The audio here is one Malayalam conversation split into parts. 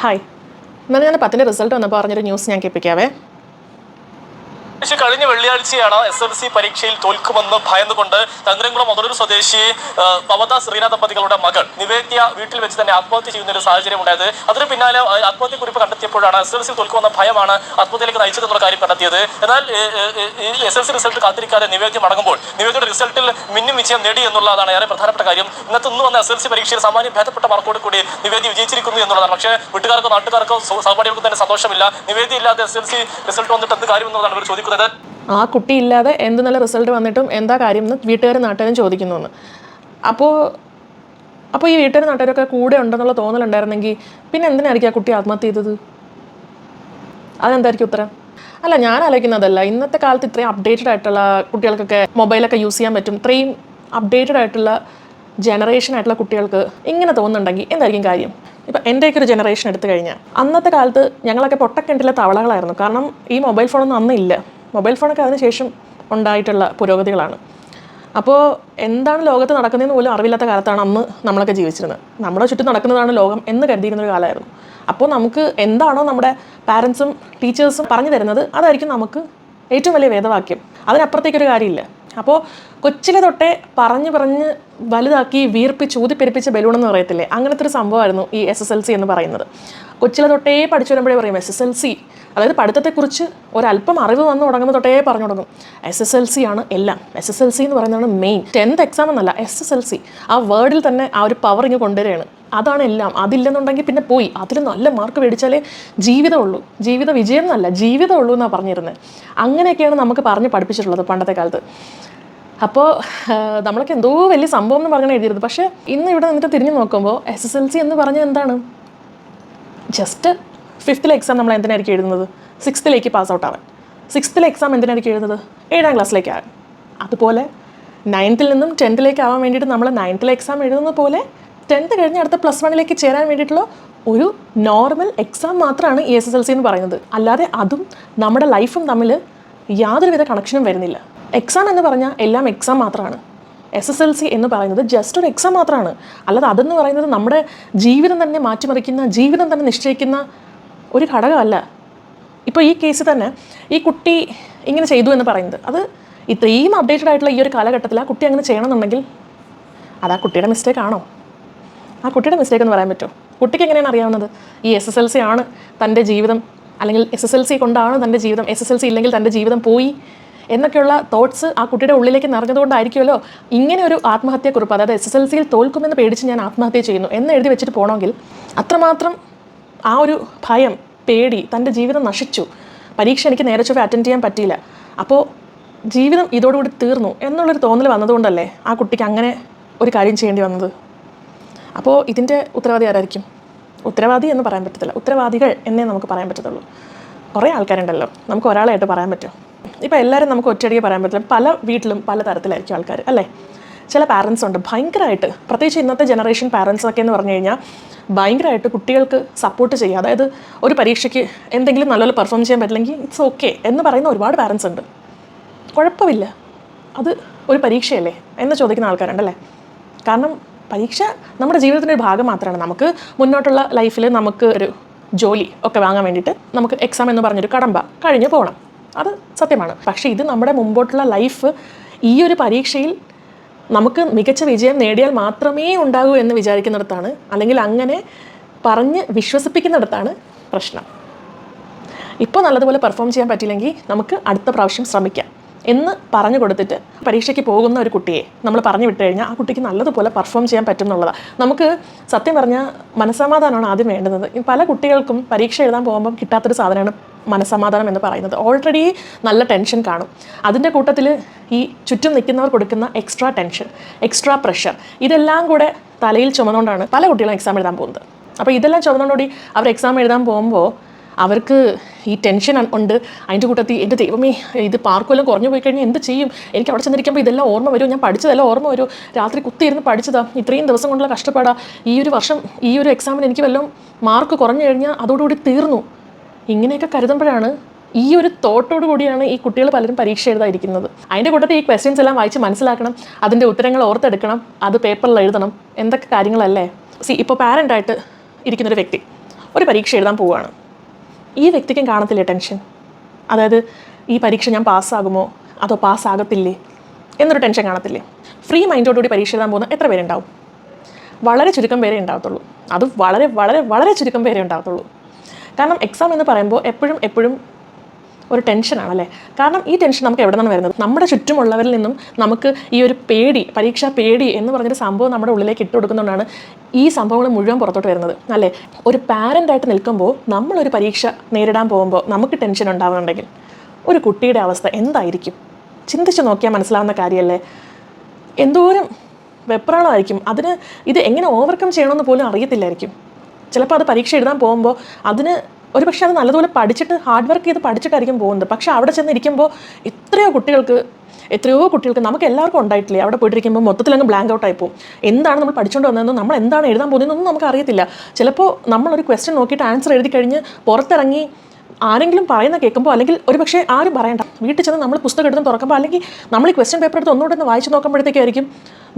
ഹായ്. ഇന്നലെ ഞാൻ പത്തിന്റെ റിസൾട്ട് വന്നപ്പോൾ പറഞ്ഞൊരു ന്യൂസ് ഞാൻ കേൾപ്പിക്കാവേ. പക്ഷേ കഴിഞ്ഞ വെള്ളിയാഴ്ചയാണ് എസ് എൽ സി പരീക്ഷയിൽ തോൽക്കുമെന്ന് ഭയന്നുകൊണ്ട് തങ്കരംകുളം മുതലൂർ സ്വദേശി പവത മമത ശ്രീന ദമ്പതികളുടെ മകൾ നിവേദ്യ വീട്ടിൽ വെച്ച് തന്നെ ആത്മഹത്യ ചെയ്യുന്ന ഒരു സാഹചര്യം ഉണ്ടായത്. അതിന് പിന്നാലെ ആത്മഹത്യ കുറിപ്പ് കണ്ടെത്തിയപ്പോഴാണ് എസ് എൽ സി തോൽക്കുമെന്ന ഭയമാണ് ആത്മഹത്യയിലേക്ക് നയിച്ചതെന്നുള്ള കാര്യം കണ്ടെത്തിയത്. എന്നാൽ എസ് എൽ സി റിസൾട്ട് കാത്തിരിക്കാതെ നിവേദ്യ മടങ്ങുമ്പോൾ നിവേദ്യയുടെ റിസൾട്ടിൽ മിന്നും വിജയം നേടി എന്നുള്ളതാണ് ഏറെ പ്രധാനപ്പെട്ട കാര്യം. ഇന്നത്തെ ഇന്ന് വന്ന എസ് എൽ സി പരീക്ഷയിൽ സാമാന്യം ഭേദപ്പെട്ട മാർക്കോട് കൂടി നിവേദ്യ വിജയിച്ചിരിക്കുന്നു എന്നുള്ളതാണ്. പക്ഷേ വീട്ടുകാർക്കോ നാട്ടുകാർക്കോ സഹ- സഹപാഠികൾക്കും തന്നെ സന്തോഷമില്ല. നിവേദ്യ ഇല്ലാതെ എസ് എൽ സി റിസൾട്ട് വന്നിട്ട് എന്ത് കാര്യം എന്നുള്ളതാണ് ഇവർ ചോദിക്കുന്നത്. ആ കുട്ടി ഇല്ലാതെ എന്ത് നല്ല റിസൾട്ട് വന്നിട്ടും എന്താ കാര്യം എന്ന് വീട്ടുകാരും നാട്ടുകാരും ചോദിക്കുന്നു അപ്പോ അപ്പോൾ ഈ വീട്ടുകാരും നാട്ടുകാരൊക്കെ കൂടെ ഉണ്ടെന്നുള്ള തോന്നലുണ്ടായിരുന്നെങ്കിൽ പിന്നെ എന്തിനായിരിക്കും ആ കുട്ടി ആത്മഹത്യ ചെയ്തത്? അതെന്തായിരിക്കും ഉത്തരം? അല്ല ഞാൻ ആലോചിക്കുന്നതല്ല. ഇന്നത്തെ കാലത്ത് ഇത്രയും അപ്ഡേറ്റഡ് ആയിട്ടുള്ള കുട്ടികൾക്കൊക്കെ മൊബൈലൊക്കെ യൂസ് ചെയ്യാൻ പറ്റും. ഇത്രയും അപ്ഡേറ്റഡ് ആയിട്ടുള്ള ജനറേഷൻ ആയിട്ടുള്ള കുട്ടികൾക്ക് ഇങ്ങനെ തോന്നുന്നുണ്ടെങ്കിൽ എന്തായിരിക്കും കാര്യം? ഇപ്പം എന്റെയൊക്കെ ഒരു ജനറേഷൻ എടുത്തു കഴിഞ്ഞാൽ അന്നത്തെ കാലത്ത് ഞങ്ങളൊക്കെ പൊട്ടക്കിണ്ടിലെ തവളകളായിരുന്നു. കാരണം ഈ മൊബൈൽ ഫോണൊന്നും അന്നില്ല മൊബൈൽ ഫോണൊക്കെ അതിനുശേഷം ഉണ്ടായിട്ടുള്ള പുരോഗതികളാണ്. അപ്പോൾ എന്താണ് ലോകത്ത് നടക്കുന്നതെന്ന് പോലും അറിവില്ലാത്ത കാലത്താണ് അന്ന് നമ്മളൊക്കെ ജീവിച്ചിരുന്നത്. നമ്മുടെ ചുറ്റും നടക്കുന്നതാണ് ലോകം എന്ന് കരുതിയിരുന്ന ഒരു കാലമായിരുന്നു. അപ്പോൾ നമുക്ക് എന്താണോ നമ്മുടെ പാരൻസും ടീച്ചേഴ്സും പറഞ്ഞു തരുന്നത് അതായിരിക്കും നമുക്ക് ഏറ്റവും വലിയ വേദവാക്യം. അതിനപ്പുറത്തേക്കൊരു കാര്യമില്ല. അപ്പോൾ കൊച്ചിലെ തൊട്ടേ പറഞ്ഞ് പറഞ്ഞ് വലുതാക്കി വീർപ്പിച്ച് ഊതിപ്പെരിപ്പിച്ച ബലൂൺ എന്ന് പറയത്തില്ലേ? അങ്ങനത്തെ ഒരു സംഭവമായിരുന്നു ഈ എസ് എസ് എൽ സി എന്ന് പറയുന്നത്. കൊച്ചിലെ തൊട്ടേ പഠിച്ചു വരുമ്പോഴേ പറയും എസ് എസ് എൽ സി അതായത് പഠിത്തത്തെക്കുറിച്ച് ഒരല്പം അറിവ് വന്ന് തുടങ്ങുന്ന തൊട്ടേ പറഞ്ഞു തുടങ്ങും. എസ് എസ് എൽ സി ആണ് എല്ലാം. എസ് എസ് എൽ സി എന്ന് പറയുന്നതാണ് മെയിൻ ടെൻത്ത് എക്സാം എന്നല്ല എസ് എസ് എൽ സി ആ വേർഡിൽ തന്നെ ആ ഒരു പവർ ഇങ്ങ് കൊണ്ടുവരികയാണ്. അതാണ് എല്ലാം അതില്ലെന്നുണ്ടെങ്കിൽ പിന്നെ പോയി. അതിൽ നല്ല മാർക്ക് മേടിച്ചാലേ ജീവിതമുള്ളൂ. ജീവിത വിജയം എന്നല്ല ജീവിതമുള്ളൂ എന്നാണ് പറഞ്ഞിരുന്നത് അങ്ങനെയൊക്കെയാണ് നമുക്ക് പറഞ്ഞ് പഠിപ്പിച്ചിട്ടുള്ളത് പണ്ടത്തെ കാലത്ത്. അപ്പോൾ നമ്മളൊക്കെ എന്തോ വലിയ സംഭവം എന്ന് പറഞ്ഞാണ് എഴുതിയിരുന്നത്. പക്ഷേ ഇന്ന് ഇവിടെ നിന്നിട്ട് തിരിഞ്ഞു നോക്കുമ്പോൾ എസ് എസ് എൽ സി എന്ന് പറഞ്ഞാൽ എന്താണ്? ജസ്റ്റ് ഫിഫ്ത്തിലെ എക്സാം നമ്മൾ എന്തിനായിരിക്കും എഴുതുന്നത്? സിക്സ്ത്തിലേക്ക് പാസ് ഔട്ട് ആവാൻ. സിക്സ്ത്തിലെ എക്സാം എന്തിനായിരിക്കും എഴുതുന്നത്? ഏഴാം ക്ലാസ്സിലേക്ക് ആകാൻ അതുപോലെ നയൻത്തിൽ നിന്നും ടെൻത്തിലേക്ക് ആവാൻ വേണ്ടിയിട്ട് നമ്മൾ നയൻത്തിലെ എക്സാം എഴുതുന്ന പോലെ ടെൻത്ത് കഴിഞ്ഞ് അടുത്ത പ്ലസ് വണ്ണിലേക്ക് ചേരാൻ വേണ്ടിയിട്ടുള്ള ഒരു നോർമൽ എക്സാം മാത്രമാണ് ഈ എസ് എസ് എൽ സി എന്ന് പറയുന്നത്. അല്ലാതെ അതും നമ്മുടെ ലൈഫും തമ്മിൽ യാതൊരുവിധ കണക്ഷനും വരുന്നില്ല. എക്സാം എന്ന് പറഞ്ഞാൽ എല്ലാം എക്സാം മാത്രമാണ്. എസ് എസ് എൽ സി എന്ന് പറയുന്നത് ജസ്റ്റ് ഒരു എക്സാം മാത്രമാണ്. അല്ലാതെ അതെന്ന് പറയുന്നത് നമ്മുടെ ജീവിതം തന്നെ മാറ്റിമറിക്കുന്ന ജീവിതം തന്നെ നിശ്ചയിക്കുന്ന ഒരു ഘടകമല്ല. ഇപ്പോൾ ഈ കേസ് തന്നെ ഈ കുട്ടി ഇങ്ങനെ ചെയ്തു എന്ന് പറയുന്നത്. അത് ഇത്രയും അപ്ഡേറ്റഡ് ആയിട്ടുള്ള ഈ ഒരു കാലഘട്ടത്തിൽ ആ കുട്ടി അങ്ങനെ ചെയ്യണമെന്നുണ്ടെങ്കിൽ അത് ആ കുട്ടിയുടെ മിസ്റ്റേക്ക് ആണോ? ആ കുട്ടിയുടെ മിസ്റ്റേക്ക് എന്ന് പറയാൻ പറ്റുമോ? കുട്ടിക്ക് എങ്ങനെയാണ് അറിയാവുന്നത്? ഈ എസ് എസ് എൽ സി ആണ് തന്റെ ജീവിതം അല്ലെങ്കിൽ എസ് എസ് എൽ സി കൊണ്ടാണ് തന്റെ ജീവിതം എസ് എസ് എൽ സി ഇല്ലെങ്കിൽ തന്റെ ജീവിതം പോയി എന്നൊക്കെയുള്ള തോട്ട്സ് ആ കുട്ടിയുടെ ഉള്ളിലേക്ക് നിറഞ്ഞതുകൊണ്ടായിരിക്കുമല്ലോ ഇങ്ങനെ ഒരു ആത്മഹത്യക്കുറിപ്പ് അതായത് എസ് എസ് എൽ സിയിൽ തോൽക്കുമെന്ന് പേടിച്ച് ഞാൻ ആത്മഹത്യ ചെയ്യുന്നു എന്ന് എഴുതി വെച്ചിട്ട് പോകണമെങ്കിൽ അത്രമാത്രം ആ ഒരു ഭയം പേടി തന്റെ ജീവിതം നശിച്ചു. പരീക്ഷ എനിക്ക് നേരെ ചൊവ്വ അറ്റൻഡ് ചെയ്യാൻ പറ്റിയില്ല. അപ്പോൾ ജീവിതം ഇതോടുകൂടി തീർന്നു എന്നുള്ളൊരു തോന്നൽ വന്നതുകൊണ്ടല്ലേ ആ കുട്ടിക്ക് അങ്ങനെ ഒരു കാര്യം ചെയ്യേണ്ടി വന്നത്? അപ്പോൾ ഇതിന്റെ ഉത്തരവാദി ആരായിരിക്കും? ഉത്തരവാദി എന്ന് പറയാൻ പറ്റത്തില്ല. ഉത്തരവാദികൾ എന്നേ നമുക്ക് പറയാൻ പറ്റത്തുള്ളൂ. കുറേ ആൾക്കാരുണ്ടല്ലോ. നമുക്ക് ഒരാളായിട്ട് പറയാൻ പറ്റും ഇപ്പോൾ എല്ലാവരും നമുക്ക് ഒറ്റയടിക്ക് പറയാൻ പറ്റില്ല. പല വീട്ടിലും പല തരത്തിലായിരിക്കും ആൾക്കാർ അല്ലേ? ചില പാരൻസ് ഉണ്ട്. ഭയങ്കരമായിട്ട് പ്രത്യേകിച്ച് ഇന്നത്തെ ജനറേഷൻ പാരൻസ് ഒക്കെ എന്ന് പറഞ്ഞു കഴിഞ്ഞാൽ ഭയങ്കരമായിട്ട് കുട്ടികൾക്ക് സപ്പോർട്ട് ചെയ്യുക. അതായത് ഒരു പരീക്ഷയ്ക്ക് എന്തെങ്കിലും നല്ലപോലെ പെർഫോം ചെയ്യാൻ പറ്റില്ലെങ്കിൽ ഇറ്റ്സ് ഓക്കെ എന്ന് പറയുന്ന ഒരുപാട് പാരൻസ് ഉണ്ട്. കുഴപ്പമില്ല. അത് ഒരു പരീക്ഷയല്ലേ എന്ന് ചോദിക്കുന്ന ആൾക്കാരുണ്ടല്ലേ കാരണം പരീക്ഷ നമ്മുടെ ജീവിതത്തിന്റെ ഒരു ഭാഗം മാത്രമാണ്. നമുക്ക് മുന്നോട്ടുള്ള ലൈഫിൽ നമുക്ക് ഒരു ജോലി ഒക്കെ വാങ്ങാൻ വേണ്ടിയിട്ട് നമുക്ക് എക്സാം എന്ന് പറഞ്ഞൊരു കടമ്പ കഴിഞ്ഞ് പോകണം അത് സത്യമാണ്. പക്ഷേ ഇത് നമ്മുടെ മുമ്പോട്ടുള്ള ലൈഫ് ഈ ഒരു പരീക്ഷയിൽ നമുക്ക് മികച്ച വിജയം നേടിയാൽ മാത്രമേ ഉണ്ടാകൂ എന്ന് വിചാരിക്കുന്നിടത്താണ് അല്ലെങ്കിൽ അങ്ങനെ പറഞ്ഞ് വിശ്വസിപ്പിക്കുന്നിടത്താണ് പ്രശ്നം. ഇപ്പോൾ നല്ലതുപോലെ പെർഫോം ചെയ്യാൻ പറ്റിയില്ലെങ്കിൽ നമുക്ക് അടുത്ത പ്രാവശ്യം ശ്രമിക്കാം. എന്ന് പറഞ്ഞു കൊടുത്തിട്ട് പരീക്ഷയ്ക്ക് പോകുന്ന ഒരു കുട്ടിയെ നമ്മൾ പറഞ്ഞു വിട്ടു കഴിഞ്ഞാൽ ആ കുട്ടിക്ക് നല്ലതുപോലെ പെർഫോം ചെയ്യാൻ പറ്റും എന്നുള്ളതാണ് നമുക്ക് സത്യം പറഞ്ഞാൽ മനസ്സമാധാനമാണ് ആദ്യം വേണ്ടുന്നത്. പല കുട്ടികൾക്കും പരീക്ഷ എഴുതാൻ പോകുമ്പം കിട്ടാത്തൊരു സാധനമാണ് മനസ്സമാധാനം എന്ന് പറയുന്നത്. ഓൾറെഡി നല്ല ടെൻഷൻ കാണും. അതിന്റെ കൂട്ടത്തിൽ ഈ ചുറ്റും നിൽക്കുന്നവർ കൊടുക്കുന്ന എക്സ്ട്രാ ടെൻഷൻ എക്സ്ട്രാ പ്രഷർ ഇതെല്ലാം കൂടെ തലയിൽ ചുമന്നുകൊണ്ടാണ് പല കുട്ടികളും എക്സാം എഴുതാൻ പോകുന്നത്. അപ്പോൾ ഇതെല്ലാം ചുമന്നുകൊണ്ടുകൂടി അവർ എക്സാം എഴുതാൻ പോകുമ്പോൾ അവർക്ക് ഈ ടെൻഷൻ ഉണ്ട്. അതിന്റെ കൂട്ടത്തിൽ എന്റെ ദൈവമേ ഇത് പാർക്കുമെല്ലാം കുറഞ്ഞു പോയി കഴിഞ്ഞാൽ എന്ത് ചെയ്യും? എനിക്ക് അവിടെ ചെന്നിരിക്കുമ്പോൾ ഇതെല്ലാം ഓർമ്മ വരും. ഞാൻ പഠിച്ചതെല്ലാം ഓർമ്മ വരും. രാത്രി കുത്തിയിരുന്ന് പഠിച്ചതാ. ഇത്രയും ദിവസം കൊണ്ടുള്ള കഷ്ടപ്പാടാ. ഈ ഒരു വർഷം ഈ ഒരു എക്സാമിന് എനിക്ക് വല്ലതും മാർക്ക് കുറഞ്ഞു കഴിഞ്ഞാൽ അതോടുകൂടി തീർന്നു. ഇങ്ങനെയൊക്കെ കരുതുമ്പോഴാണ് ഈ ഒരു തോട്ടോട് കൂടിയാണ് ഈ കുട്ടികൾ പലരും പരീക്ഷ എഴുതാതിരിക്കുന്നത്. അതിന്റെ കൂട്ടത്തിൽ ഈ ക്വസ്റ്റ്യൻസ് എല്ലാം വായിച്ച് മനസ്സിലാക്കണം. അതിന്റെ ഉത്തരങ്ങൾ ഓർത്തെടുക്കണം. അത് പേപ്പറിൽ എഴുതണം. എന്തൊക്കെ കാര്യങ്ങളല്ലേ? സി ഇപ്പോൾ പാരന്റായിട്ട് ഇരിക്കുന്നൊരു വ്യക്തി ഒരു പരീക്ഷ എഴുതാൻ പോവുകയാണ്. ഈ വ്യക്തിക്കും കാണത്തില്ലേ ടെൻഷൻ? അതായത് ഈ പരീക്ഷ ഞാൻ പാസ്സാകുമോ? അതോ പാസ്സാകത്തില്ലേ? എന്നൊരു ടെൻഷൻ കാണത്തില്ലേ? ഫ്രീ മൈൻഡോടുകൂടി പരീക്ഷ എഴുതാൻ പോകുന്ന എത്ര പേരുണ്ടാവും? വളരെ ചുരുക്കം പേരെ ഉണ്ടാകത്തുള്ളൂ അത് വളരെ വളരെ വളരെ ചുരുക്കം പേരെ ഉണ്ടാകത്തുള്ളൂ കാരണം എക്സാം എന്ന് പറയുമ്പോൾ എപ്പോഴും എപ്പോഴും ഒരു ടെൻഷനാണ് അല്ലേ? കാരണം ഈ ടെൻഷൻ നമുക്ക് എവിടെ നിന്നാണ് വരുന്നത്? നമ്മുടെ ചുറ്റുമുള്ളവരിൽ നിന്നും നമുക്ക് ഈ ഒരു പേടി പരീക്ഷാ പേടി എന്ന് പറഞ്ഞൊരു സംഭവം നമ്മുടെ ഉള്ളിലേക്ക് ഇട്ട് കൊടുക്കുന്നതുകൊണ്ടാണ് ഈ സംഭവങ്ങൾ മുഴുവൻ പുറത്തോട്ട് വരുന്നത് അല്ലേ? ഒരു പാരന്റായിട്ട് നിൽക്കുമ്പോൾ നമ്മളൊരു പരീക്ഷ നേരിടാൻ പോകുമ്പോൾ നമുക്ക് ടെൻഷൻ ഉണ്ടാവുന്നുണ്ടെങ്കിൽ ഒരു കുട്ടിയുടെ അവസ്ഥ എന്തായിരിക്കും? ചിന്തിച്ച് നോക്കിയാൽ മനസ്സിലാവുന്ന കാര്യമല്ലേ? എന്തോരം വെപ്രാളമായിരിക്കും. അതിന് ഇത് എങ്ങനെ ഓവർകം ചെയ്യണമെന്ന് പോലും അറിയത്തില്ലായിരിക്കും. ചിലപ്പോൾ അത് പരീക്ഷ എഴുതാൻ പോകുമ്പോൾ അതിന് ഒരു പക്ഷേ അത് നല്ലതുപോലെ പഠിച്ചിട്ട് ഹാർഡ് വർക്ക് ചെയ്ത് പഠിച്ചിട്ടായിരിക്കും പോകുന്നത്. പക്ഷേ അവിടെ ചെന്നിരിക്കുമ്പോൾ എത്രയോ കുട്ടികൾക്ക് എത്രയോ കുട്ടികൾക്ക് നമുക്ക് എല്ലാവർക്കും ഉണ്ടായിട്ടില്ലേ? അവിടെ പോയിട്ടിരിക്കുമ്പോൾ മൊത്തത്തിൽ അങ്ങ് ബ്ലാങ്ക് ഔട്ട് ആയിപ്പോൾ എന്താണ് നമ്മൾ പഠിച്ചുകൊണ്ട് വന്നതെന്നും നമ്മൾ എന്താണ് എഴുതാൻ പോകുന്നതെന്നൊന്നും നമുക്ക് അറിയത്തില്ല ചിലപ്പോൾ നമ്മളൊരു ക്വസ്റ്റ്യൻ നോക്കിയിട്ട് ആൻസർ എഴുതി കഴിഞ്ഞ് പുറത്തിറങ്ങി ആരെങ്കിലും പറയുന്ന കേൾക്കുമ്പോൾ അല്ലെങ്കിൽ ഒരു പക്ഷേ ആരും പറയണ്ട. വീട്ടിൽ ചെന്ന് നമ്മൾ പുസ്തകം എടുത്ത് തുറക്കുമ്പോൾ അല്ലെങ്കിൽ നമ്മൾ ഈ ക്വസ്റ്റ്യൻ പേപ്പർ എടുത്ത് ഒന്നുകൂടെ ഒന്ന് വായിച്ച് നോക്കുമ്പോഴത്തേക്കായിരിക്കും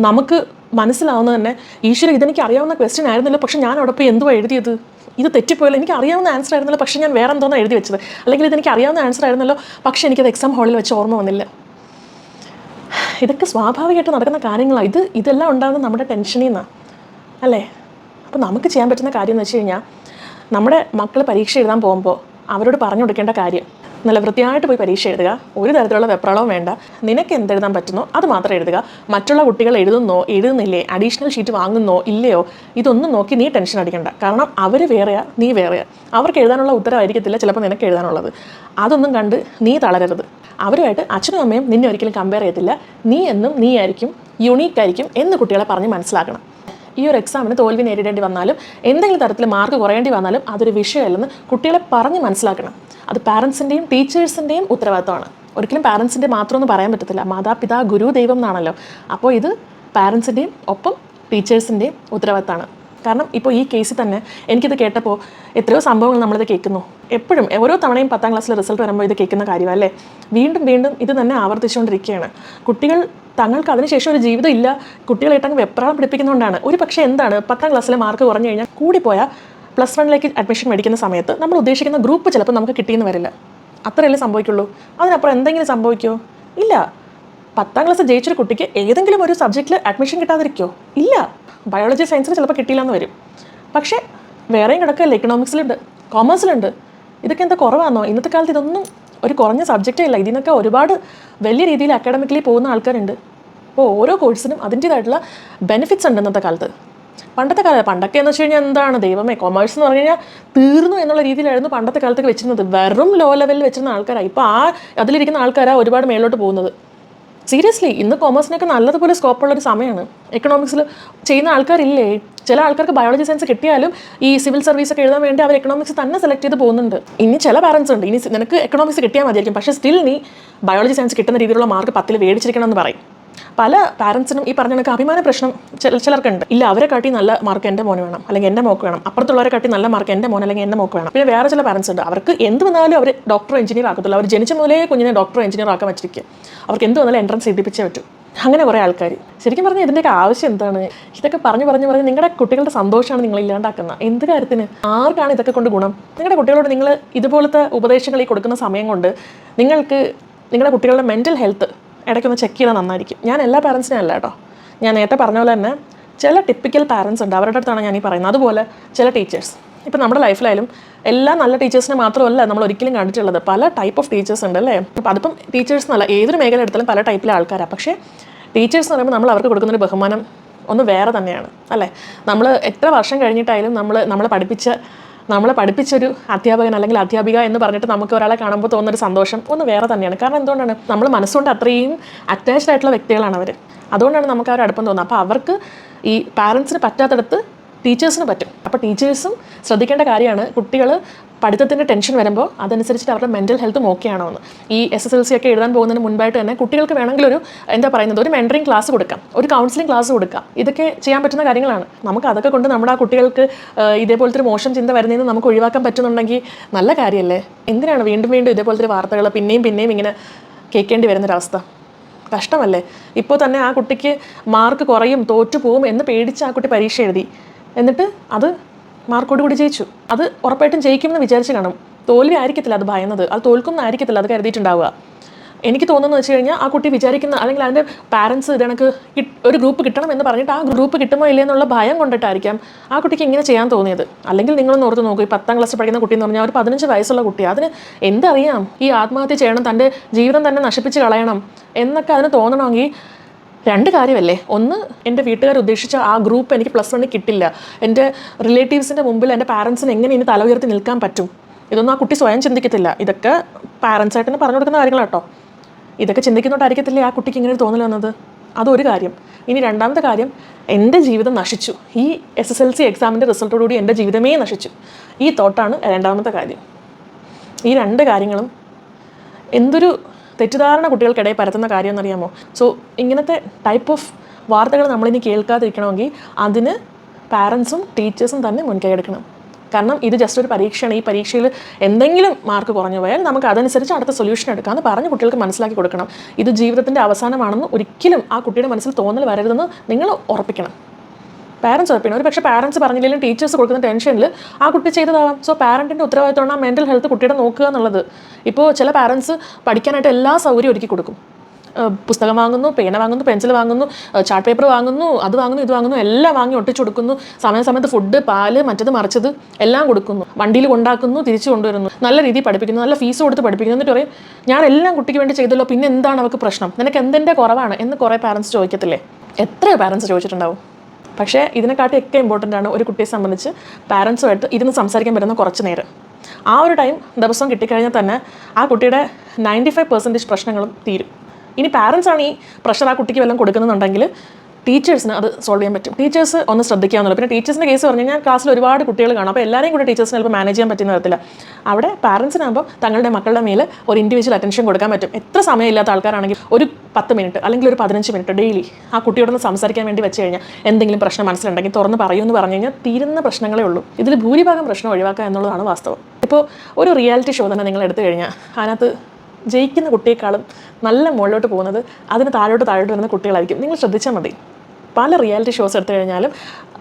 നമുക്ക് മനസ്സിലാവുന്നത് തന്നെ ഈശ്വര ഇതെനിക്ക് അറിയാവുന്ന ക്വസ്റ്റ്യൻ ആയിരുന്നില്ല പക്ഷേ ഞാൻ അവിടെ പോയി എന്തുവാ എഴുതിയത്? ഇത് തെറ്റിപ്പോയല്ലോ എനിക്ക് അറിയാവുന്ന ആൻസർ ആയിരുന്നല്ലോ പക്ഷേ ഞാൻ വേറെ എന്തോന്നാണ് എഴുതി വെച്ചത്. അല്ലെങ്കിൽ ഇത് എനിക്ക് അറിയാവുന്ന ആൻസർ ആയിരുന്നല്ലോ പക്ഷേ എനിക്കത് എക്സാം ഹാളിൽ വെച്ച് ഓർമ്മ വന്നില്ല. ഇതൊക്കെ സ്വാഭാവികമായിട്ട് നടക്കുന്ന കാര്യങ്ങളാണ് ഇത് ഇതെല്ലാം ഉണ്ടാകുന്നത് നമ്മുടെ ടെൻഷനിൽ നിന്നാണ് അല്ലേ? അപ്പോൾ നമുക്ക് ചെയ്യാൻ പറ്റുന്ന കാര്യം എന്ന് വെച്ച് കഴിഞ്ഞാൽ നമ്മുടെ മക്കൾ പരീക്ഷ എഴുതാൻ പോകുമ്പോൾ അവരോട് പറഞ്ഞു കൊടുക്കേണ്ട കാര്യം നല്ല വൃത്തിയായിട്ട് പോയി പരീക്ഷ എഴുതുക. ഒരു തരത്തിലുള്ള വെപ്രളവും വേണ്ട. നിനക്ക് എന്തെഴുതാൻ പറ്റുന്നു അത് മാത്രം എഴുതുക. മറ്റുള്ള കുട്ടികൾ എഴുതുന്നോ എഴുതുന്നില്ലേ? അഡീഷണൽ ഷീറ്റ് വാങ്ങുന്നോ ഇല്ലയോ? ഇതൊന്നും നോക്കി നീ ടെൻഷൻ അടിക്കണ്ട. കാരണം അവർ വേറെയാ നീ വേറെയാ. അവർക്ക് എഴുതാനുള്ള ഉത്തരവായിരിക്കത്തില്ല ചിലപ്പോൾ നിനക്ക് എഴുതാനുള്ളത്. അതൊന്നും കണ്ട് നീ തളരരുത്. അവരുമായിട്ട് അച്ഛനും അമ്മയും നിന്നെ ഒരിക്കലും കമ്പയർ ചെയ്യത്തില്ല. നീ എന്നും നീ ആയിരിക്കും യുണീക്ക് ആയിരിക്കും എന്ന് കുട്ടികളെ പറഞ്ഞ് മനസ്സിലാക്കണം. ഈ ഒരു എക്സാമിന് തോൽവി നേരിടേണ്ടി വന്നാലും എന്തെങ്കിലും തരത്തിൽ മാർക്ക് കുറയേണ്ടി വന്നാലും അതൊരു വിഷയമല്ലെന്ന് കുട്ടികളെ പറഞ്ഞ് മനസ്സിലാക്കണം. അത് പാരൻസിന്റെയും ടീച്ചേഴ്സിന്റെയും ഉത്തരവാദിത്തമാണ് ഒരിക്കലും പാരൻസിന്റെ മാത്രമൊന്നും പറയാൻ പറ്റത്തില്ല. മാതാപിതാ ഗുരു ദൈവം എന്നാണല്ലോ. അപ്പോൾ ഇത് പാരൻസിന്റെയും ഒപ്പം ടീച്ചേഴ്സിന്റെയും ഉത്തരവാദിത്തമാണ് കാരണം ഇപ്പോൾ ഈ കേസിൽ തന്നെ എനിക്കിത് കേട്ടപ്പോൾ എത്രയോ സംഭവങ്ങൾ നമ്മളിത് കേൾക്കുന്നു. എപ്പോഴും ഓരോ തവണയും പത്താം ക്ലാസ്സിലെ റിസൾട്ട് വരുമ്പോൾ ഇത് കേൾക്കുന്ന കാര്യമല്ലേ വീണ്ടും വീണ്ടും ഇത് തന്നെ ആവർത്തിച്ചുകൊണ്ടിരിക്കുകയാണ്. കുട്ടികൾ തങ്ങൾക്ക് അതിനുശേഷം ഒരു ജീവിതം ഇല്ല. കുട്ടികളായിട്ടങ്ങ് വെപ്രാളം പിടിപ്പിക്കുന്നതുകൊണ്ടാണ്. ഒരു പക്ഷേ എന്താണ് പത്താം ക്ലാസ്സിലെ മാർക്ക് കുറഞ്ഞു കഴിഞ്ഞാൽ കൂടിപ്പോയാൽ പ്ലസ് വണ്ണിലേക്ക് അഡ്മിഷൻ മേടിക്കുന്ന സമയത്ത് നമ്മൾ ഉദ്ദേശിക്കുന്ന ഗ്രൂപ്പ് ചിലപ്പോൾ നമുക്ക് കിട്ടിയെന്ന് വരില്ല. അത്രയല്ലേ സംഭവിക്കുള്ളൂ. അതിനപ്പുറം എന്തെങ്കിലും സംഭവിക്കുമോ? ഇല്ല. പത്താം ക്ലാസ് ജയിച്ചൊരു കുട്ടിക്ക് ഏതെങ്കിലും ഒരു സബ്ജക്റ്റിൽ അഡ്മിഷൻ കിട്ടാതിരിക്കുമോ ഇല്ല. ബയോളജി സയൻസിന് ചിലപ്പോൾ കിട്ടിയില്ലെന്ന് വരും. പക്ഷേ വേറെയും കിടക്കല്ല എക്കണോമിക്സിലുണ്ട് കോമേഴ്സിലുണ്ട് ഇതൊക്കെ എന്താ കുറവാണോ ഇന്നത്തെ കാലത്ത് ഇതൊന്നും ഒരു കുറഞ്ഞ സബ്ജക്റ്റേ ഇല്ല ഇതിനൊക്കെ ഒരുപാട് വലിയ രീതിയിൽ അക്കാഡമിക്കലി പോകുന്ന ആൾക്കാരുണ്ട്. അപ്പോൾ ഓരോ കോഴ്സിനും അതിന്റേതായിട്ടുള്ള ബെനിഫിറ്റ്സ് ഉണ്ട് ഇന്നത്തെ കാലത്ത്. പണ്ടത്തെ കാലം പണ്ടൊക്കെ എന്ന് വെച്ച് കഴിഞ്ഞാൽ എന്താണ്? ദൈവമേ കൊമേഴ്സ് എന്ന് പറഞ്ഞു കഴിഞ്ഞാൽ തീർന്നു എന്നുള്ള രീതിയിലായിരുന്നു പണ്ടത്തെ കാലത്തൊക്കെ വെച്ചിരുന്നത്. വെറും ലോ ലെവലിൽ വെച്ചിരുന്ന ആൾക്കാരാണ് ഇപ്പോൾ ആ അതിലിരിക്കുന്ന ആൾക്കാരാണ് ഒരുപാട് മേലോട്ട് പോകുന്നത്. സീരിയസ്ലി ഇന്ന് കോമേഴ്സിനൊക്കെ നല്ലതുപോലെ സ്കോപ്പുള്ള ഒരു സമയമാണ് എക്കണോമിക്സിൽ ചെയ്യുന്ന ആൾക്കാരില്ലേ? ചില ആൾക്കാർക്ക് ബയോളജി സയൻസ് കിട്ടിയാലും ഈ സിവിൽ സർവീസ് ഒക്കെ എഴുതാൻ വേണ്ടി അവർ എക്കണോമിക്സ് തന്നെ സെലക്ട് ചെയ്ത് പോകുന്നുണ്ട്. ഇനി ചില പാരൻസ് ഉണ്ട്. ഇനി നിനക്ക് എക്കണോമിക്സ് കിട്ടിയാൽ മതിയായിരിക്കും. പക്ഷേ സ്റ്റിൽ നീ ബയോളജി സയൻസ് കിട്ടുന്ന രീതിയിലുള്ള മാർക്ക് പത്തിൽ മേടിച്ചിരിക്കണം എന്ന് പറയും. പല പാരൻസിനും ഈ പറഞ്ഞ കണക്ക് അഭിമാന പ്രശ്നം ചില ചിലർക്കുണ്ട്. ഇല്ല അവരെ കാട്ടി നല്ല മാർക്ക് എന്റെ മോന് വേണം അല്ലെങ്കിൽ എന്റെ മോക്ക് വേണം. അപ്പുറത്തുള്ളവരെ കാട്ടി നല്ല മാർക്ക് എന്റെ മോൻ അല്ലെങ്കിൽ എന്റെ മോക്ക് വേണം. പിന്നെ വേറെ ചില പാരൻസ് ഉണ്ട്. അവർക്ക് എന്ത് വന്നാലും അവർ ഡോക്ടർ എഞ്ചിനീയർ ആക്കത്തില്ല അവർ ജനിച്ച മുതലേ കുഞ്ഞിനെ ഡോക്ടർ എഞ്ചിനീയർ ആക്കാൻ വെച്ചിരിക്കുക അവർക്ക് എന്ത് വന്നാലും എൻട്രൻസ് എഴുതിപ്പിച്ചേ പറ്റും. അങ്ങനെ കുറേ ആൾക്കാർ ശരിക്കും പറഞ്ഞാൽ ഇതിന്റെയൊക്കെ ആവശ്യം എന്താണ്? ഇതൊക്കെ പറഞ്ഞു പറഞ്ഞു പറഞ്ഞ് നിങ്ങളുടെ കുട്ടികളുടെ സന്തോഷമാണ് നിങ്ങൾ ഇല്ലാണ്ടാക്കുന്നത് എന്ത് കാര്യത്തിന്? ആർക്കാണ് ഇതൊക്കെ കൊണ്ട് ഗുണം? നിങ്ങളുടെ കുട്ടികളോട് നിങ്ങൾ ഇതുപോലത്തെ ഉപദേശങ്ങൾ ഈ കൊടുക്കുന്ന സമയം കൊണ്ട് നിങ്ങൾക്ക് നിങ്ങളുടെ കുട്ടികളുടെ മെന്റൽ ഹെൽത്ത് ഇടയ്ക്കൊന്ന് ചെക്ക് ചെയ്താൽ നന്നായിരിക്കും. ഞാൻ എല്ലാ പാരൻസിനും അല്ല കേട്ടോ. ഞാൻ നേരത്തെ പറഞ്ഞ പോലെ തന്നെ ചില ടിപ്പിക്കൽ പാരൻസ് ഉണ്ട്. അവരുടെ അടുത്താണ് ഞാൻ ഈ പറയുന്നത്. അതുപോലെ ചില ടീച്ചേഴ്സ് ഇപ്പം നമ്മുടെ ലൈഫിലായാലും എല്ലാ നല്ല ടീച്ചേഴ്സിനെ മാത്രമല്ല നമ്മൾ ഒരിക്കലും കണ്ടിട്ടുള്ളത്. പല ടൈപ്പ് ഓഫ് ടീച്ചേഴ്സ് ഉണ്ട് അല്ലേ? അപ്പം അതിപ്പം ടീച്ചേഴ്സ് എന്നല്ല ഏതൊരു മേഖല എടുത്താലും പല ടൈപ്പിലെ ആൾക്കാരാണ് പക്ഷേ ടീച്ചേഴ്സ് എന്ന് പറയുമ്പോൾ നമ്മൾ അവർക്ക് കൊടുക്കുന്നൊരു ബഹുമാനം ഒന്ന് വേറെ തന്നെയാണ്. അല്ലേ? നമ്മൾ എത്ര വർഷം കഴിഞ്ഞിട്ടായാലും നമ്മൾ നമ്മളെ പഠിപ്പിച്ച നമ്മളെ പഠിപ്പിച്ചൊരു അധ്യാപകൻ അല്ലെങ്കിൽ അധ്യാപിക എന്ന് പറഞ്ഞിട്ട് നമുക്ക് ഒരാളെ കാണുമ്പോൾ തോന്നുന്നൊരു സന്തോഷം ഒന്ന് വേറെ തന്നെയാണ്. കാരണം എന്തുകൊണ്ടാണ്? നമ്മൾ മനസ്സുകൊണ്ട് അത്രയും അറ്റാച്ച്ഡ് ആയിട്ടുള്ള വ്യക്തികളാണ് അവർ അതുകൊണ്ടാണ് നമുക്ക് അവർ അടുപ്പം തോന്നുന്നത്. അപ്പോൾ അവർക്ക് ഈ പാരൻസിന് പറ്റാത്തടത്ത് ടീച്ചേഴ്സിന് പറ്റും. അപ്പോൾ ടീച്ചേഴ്സും ശ്രദ്ധിക്കേണ്ട കാര്യമാണ് കുട്ടികൾ പഠിത്തത്തിന്റെ ടെൻഷൻ വരുമ്പോൾ അതനുസരിച്ചിട്ട് അവരുടെ മെന്റൽ ഹെൽത്തും ഓക്കെ ആണോ എന്ന് ഈ എസ് എസ് എൽ സി ഒക്കെ എഴുതാൻ പോകുന്നതിന് മുൻപായിട്ട് തന്നെ കുട്ടികൾക്ക് വേണമെങ്കിൽ ഒരു എന്താ പറയുന്നത് ഒരു മെന്ററിങ് ക്ലാസ് കൊടുക്കാം. ഒരു കൗൺസിലിംഗ് ക്ലാസ് കൊടുക്കാം. ഇതൊക്കെ ചെയ്യാൻ പറ്റുന്ന കാര്യങ്ങളാണ്. നമുക്ക് അതൊക്കെ കൊണ്ട് നമ്മുടെ ആ കുട്ടികൾക്ക് ഇതേപോലത്തെ ഒരു മോശം ചിന്ത വരുന്നതിന് നമുക്ക് ഒഴിവാക്കാൻ പറ്റുന്നുണ്ടെങ്കിൽ നല്ല കാര്യമല്ലേ എന്തിനാണ് വീണ്ടും വീണ്ടും ഇതേപോലത്തെ വാർത്തകൾ പിന്നെയും പിന്നെയും ഇങ്ങനെ കേൾക്കേണ്ടി വരുന്നൊരവസ്ഥ? കഷ്ടമല്ലേ? ഇപ്പോൾ തന്നെ ആ കുട്ടിക്ക് മാർക്ക് കുറയും തോറ്റു പോവും എന്ന് പേടിച്ച് ആ കുട്ടി പരീക്ഷ എഴുതി. എന്നിട്ട് അത് മാർക്കോട് കൂടി ജയിച്ചു. അത് ഉറപ്പായിട്ടും ജയിക്കുമെന്ന് വിചാരിച്ച് കാണും. തോൽവി ആയിരിക്കത്തില്ല അത് ഭയന്നത്. അത് തോൽക്കുമെന്നായിരിക്കത്തില്ല അത് കരുതിയിട്ടുണ്ടാവുക. എനിക്ക് തോന്നുന്നത് വെച്ച് കഴിഞ്ഞാൽ ആ കുട്ടി വിചാരിക്കുന്ന അല്ലെങ്കിൽ അതിന്റെ പാരൻസ് ഇതണക്ക് ഒരു ഗ്രൂപ്പ് കിട്ടണം എന്ന് പറഞ്ഞിട്ട് ആ ഗ്രൂപ്പ് കിട്ടുമോ ഇല്ലേ എന്നുള്ള ഭയം കൊണ്ടിട്ടായിരിക്കാം ആ കുട്ടിക്ക് ഇങ്ങനെ ചെയ്യാൻ തോന്നിയത്. അല്ലെങ്കിൽ നിങ്ങളൊന്ന് ഓർത്ത് നോക്കൂ ഈ പത്താം ക്ലാസ്സിൽ പഠിക്കുന്ന കുട്ടി എന്ന് പറഞ്ഞാൽ ഒരു പതിനഞ്ച് വയസ്സുള്ള കുട്ടി. അതിന് എന്തറിയാം ഈ ആത്മഹത്യ ചെയ്യണം തന്റെ ജീവിതം തന്നെ നശിപ്പിച്ച് കളയണം എന്നൊക്കെ അതിന് തോന്നണമെങ്കിൽ രണ്ട് കാര്യമല്ലേ? ഒന്ന് എന്റെ വീട്ടുകാർ ഉദ്ദേശിച്ച ആ ഗ്രൂപ്പ് എനിക്ക് പ്ലസ് വണ്ണിൽ കിട്ടില്ല. എന്റെ റിലേറ്റീവ്സിന്റെ മുമ്പിൽ എന്റെ പാരൻസിന് എങ്ങനെ ഇനി തല ഉയർത്തി നിൽക്കാൻ പറ്റും? ഇതൊന്നും ആ കുട്ടി സ്വയം ചിന്തിക്കത്തില്ല. ഇതൊക്കെ പാരൻസായിട്ടിന് പറഞ്ഞു കൊടുക്കുന്ന കാര്യങ്ങളാട്ടോ ഇതൊക്കെ ചിന്തിക്കുന്നോണ്ടായിരിക്കത്തില്ലേ ആ കുട്ടിക്ക് ഇങ്ങനെ തോന്നൽ വന്നത്? അതൊരു കാര്യം. ഇനി രണ്ടാമത്തെ കാര്യം എന്റെ ജീവിതം നശിച്ചു. ഈ എസ് എസ് എൽ സി എക്സാമിന്റെ റിസൾട്ടോടുകൂടി എന്റെ ജീവിതമേ നശിച്ചു. ഈ തോട്ടാണ് രണ്ടാമത്തെ കാര്യം. ഈ രണ്ട് കാര്യങ്ങളും എന്തൊരു തെറ്റിദ്ധാരണ കുട്ടികൾക്കിടയിൽ പരത്തുന്ന കാര്യം എന്നറിയാമോ സോ ഇങ്ങനത്തെ ടൈപ്പ് ഓഫ് വാർത്തകൾ നമ്മളിനി കേൾക്കാതിരിക്കണമെങ്കിൽ അതിന് പാരൻസും ടീച്ചേഴ്സും തന്നെ മുൻകൈ എടുക്കണം. കാരണം ഇത് ജസ്റ്റ് ഒരു പരീക്ഷയാണ്. ഈ പരീക്ഷയിൽ എന്തെങ്കിലും മാർക്ക് കുറഞ്ഞു പോയാൽ നമുക്ക് അതനുസരിച്ച് അടുത്ത സൊല്യൂഷൻ എടുക്കാമെന്ന് പറഞ്ഞ് കുട്ടികൾക്ക് മനസ്സിലാക്കി കൊടുക്കണം. ഇത് ജീവിതത്തിന്റെ അവസാനമാണെന്ന് ഒരിക്കലും ആ കുട്ടിയുടെ മനസ്സിൽ തോന്നൽ വരരുതെന്ന് നിങ്ങൾ ഉറപ്പിക്കണം. പാരൻസ് ഉറപ്പിന് ഒരു പക്ഷേ പാരൻസ് പറഞ്ഞില്ലെങ്കിലും ടീച്ചേഴ്സ് കൊടുക്കുന്ന ടെൻഷനിൽ ആ കുട്ടി ചെയ്തതാവാം. സോ പാരന്റിന്റെ ഉത്തരവാദിത്തമാണ് ആ മെന്റൽ ഹെൽത്ത് കുട്ടിയുടെ നോക്കുക എന്നുള്ളത്. ഇപ്പോൾ ചില പാരൻസ് പഠിക്കാനായിട്ട് എല്ലാ സൗകര്യവും ഒരുക്കി കൊടുക്കും. പുസ്തകം വാങ്ങുന്നു പേന വാങ്ങുന്നു പെൻസിൽ വാങ്ങുന്നു ചാർട്ട് പേപ്പർ വാങ്ങുന്നു അത് വാങ്ങുന്നു ഇത് വാങ്ങുന്നു എല്ലാം വാങ്ങി ഒട്ടിച്ചു കൊടുക്കുന്നു. സമയസമയത്ത് ഫുഡ് പാൽ മറ്റത് മറിച്ചത് എല്ലാം കൊടുക്കുന്നു. വണ്ടിയിൽ കൊണ്ടാക്കുന്നു തിരിച്ചു കൊണ്ടുവരുന്നു. നല്ല രീതിയിൽ പഠിപ്പിക്കുന്നു നല്ല ഫീസ് കൊടുത്ത് പഠിപ്പിക്കുന്നു. എന്നിട്ട് പറയും ഞാൻ എല്ലാം കുട്ടിക്ക് വേണ്ടി ചെയ്തല്ലോ പിന്നെ എന്താണ് അവർക്ക് പ്രശ്നം? നിനക്ക് എന്തിന്റെ കുറവാണ്? എന്ന് കുറേ പാരൻസ് ചോദിക്കത്തില്ലേ? എത്ര പാരൻസ് ചോദിച്ചിട്ടുണ്ടാവും. പക്ഷേ ഇതിനെക്കാട്ടിയൊക്കെ ഇമ്പോർട്ടന്റ് ആണ് ഒരു കുട്ടിയെ സംബന്ധിച്ച് പാരൻസുമായിട്ട് ഇരുന്ന് സംസാരിക്കാൻ പറ്റുന്ന കുറച്ച് നേരം. ആ ഒരു ടൈം ദിവസം കിട്ടിക്കഴിഞ്ഞാൽ തന്നെ ആ കുട്ടിയുടെ നയന്റി ഫൈവ് പെർസെന്റേജ് പ്രശ്നങ്ങളും തീരും. ഇനി പാരൻസ് ആണ് ഈ പ്രഷർ ആ കുട്ടിക്ക് വല്ലതും കൊടുക്കുന്നുണ്ടെങ്കിൽ ടീച്ചേഴ്സിന് അത് സോൾവ് ചെയ്യാൻ പറ്റും. ടീച്ചേഴ്സ് ഒന്ന് ശ്രദ്ധിക്കാവുന്നുള്ളൂ പിന്നെ ടീച്ചേഴ്സിന്റെ കേസ് പറഞ്ഞു കഴിഞ്ഞാൽ ക്ലാസ്സിൽ ഒരുപാട് കുട്ടികൾ കാണും. അപ്പോൾ എല്ലാവരെയും കൂടി ടീച്ചേഴ്സിന് ചിലപ്പോൾ മാനേജ് ചെയ്യാൻ പറ്റുന്ന തരത്തില്ല അവിടെ പാരൻസിനാകുമ്പോൾ തങ്ങളുടെ മക്കളുടെ മേൽ ഒരു ഇൻഡിവിജ്വൽ അറ്റൻഷൻ കൊടുക്കാൻ പറ്റും. എത്ര സമയമില്ലാത്ത ആൾക്കാരാണെങ്കിൽ ഒരു പത്ത് മിനിറ്റ് അല്ലെങ്കിൽ ഒരു പതിനഞ്ച് മിനിറ്റ് ഡെയിലി ആ കുട്ടിയോടൊന്ന് സംസാരിക്കാൻ വേണ്ടി വെച്ച് കഴിഞ്ഞാൽ എന്തെങ്കിലും പ്രശ്നം മനസ്സിലുണ്ടെങ്കിൽ തുറന്ന് പറയൂ എന്ന് പറഞ്ഞു കഴിഞ്ഞാൽ തീരുന്ന പ്രശ്നങ്ങളേ ഉള്ളൂ. ഇതിൽ ഭൂരിഭാഗം പ്രശ്നം ഒഴിവാക്കുക എന്നുള്ളതാണ് വാസ്തവം. ഇപ്പോൾ ഒരു റിയാലിറ്റി ഷോ തന്നെ നിങ്ങൾ എടുത്തു കഴിഞ്ഞാൽ അതിനകത്ത് ജയിക്കുന്ന കുട്ടിയേക്കാളും നല്ല മുകളിലോട്ട് പോകുന്നത് അതിന് താഴോട്ട് താഴോട്ട് വരുന്ന കുട്ടികളായിരിക്കും. നിങ്ങൾ ശ്രദ്ധിച്ചാൽ മതി. പല റിയാലിറ്റി ഷോസ് എടുത്തു കഴിഞ്ഞാലും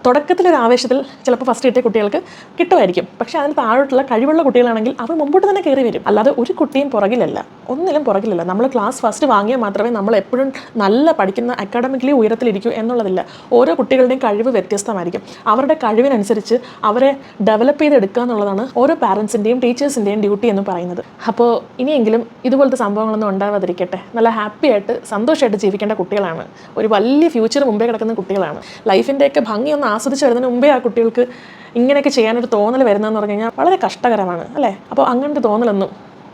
തുടക്കത്തിലൊരു ആവേശത്തിൽ ചിലപ്പോൾ ഫസ്റ്റ് കിട്ടിയ കുട്ടികൾക്ക് കിട്ടുമായിരിക്കും. പക്ഷേ അതിന് താഴോട്ടുള്ള കഴിവുള്ള കുട്ടികളാണെങ്കിൽ അവർ മുമ്പോട്ട് തന്നെ കയറി വരും. അല്ലാതെ ഒരു കുട്ടിയും പുറകിലല്ല. ഒന്നിലും പുറകിലല്ല. നമ്മൾ ക്ലാസ് ഫസ്റ്റ് വാങ്ങിയാൽ മാത്രമേ നമ്മൾ എപ്പോഴും നല്ല പഠിക്കുന്ന അക്കാഡമിക്കലി ഉയരത്തിലിരിക്കൂ എന്നുള്ളതില്ല. ഓരോ കുട്ടികളുടെയും കഴിവ് വ്യത്യസ്തമായിരിക്കും. അവരുടെ കഴിവിനനുസരിച്ച് അവരെ ഡെവലപ്പ് ചെയ്തെടുക്കുക എന്നുള്ളതാണ് ഓരോ പാരൻസിന്റെയും ടീച്ചേഴ്സിന്റെയും ഡ്യൂട്ടി എന്ന് പറയുന്നത്. അപ്പോൾ ഇനിയെങ്കിലും ഇതുപോലത്തെ സംഭവങ്ങളൊന്നും ഉണ്ടാവാതിരിക്കട്ടെ. നല്ല ഹാപ്പി ആയിട്ട് സന്തോഷമായിട്ട് ജീവിക്കേണ്ട കുട്ടികളാണ്. ഒരു വലിയ ഫ്യൂച്ചർ മുമ്പേ കിടക്കുന്ന കുട്ടികളാണ്. ലൈഫിന്റെയൊക്കെ ഭംഗി ആസ്വദിച്ച് വരുന്നതിന് മുമ്പേ ആ കുട്ടികൾക്ക് ഇങ്ങനെയൊക്കെ ചെയ്യാനൊരു തോന്നൽ വരുന്നതെന്ന് പറഞ്ഞു കഴിഞ്ഞാൽ വളരെ കഷ്ടകരമാണ് അല്ലേ? അപ്പോൾ അങ്ങനത്തെ തോന്നലൊന്നും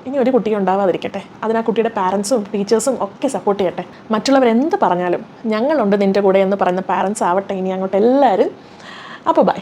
ഇനി ഒരു കുട്ടിയും ഉണ്ടാവാതിരിക്കട്ടെ. അതിന് ആ കുട്ടിയുടെ പാരൻസും ടീച്ചേഴ്സും ഒക്കെ സപ്പോർട്ട് ചെയ്യട്ടെ. മറ്റുള്ളവർ എന്ത് പറഞ്ഞാലും ഞങ്ങളുണ്ട് നിന്റെ കൂടെ എന്ന് പറയുന്ന പാരൻസ് ആവട്ടെ ഇനി അങ്ങോട്ട് എല്ലാവരും. അപ്പോൾ ബൈ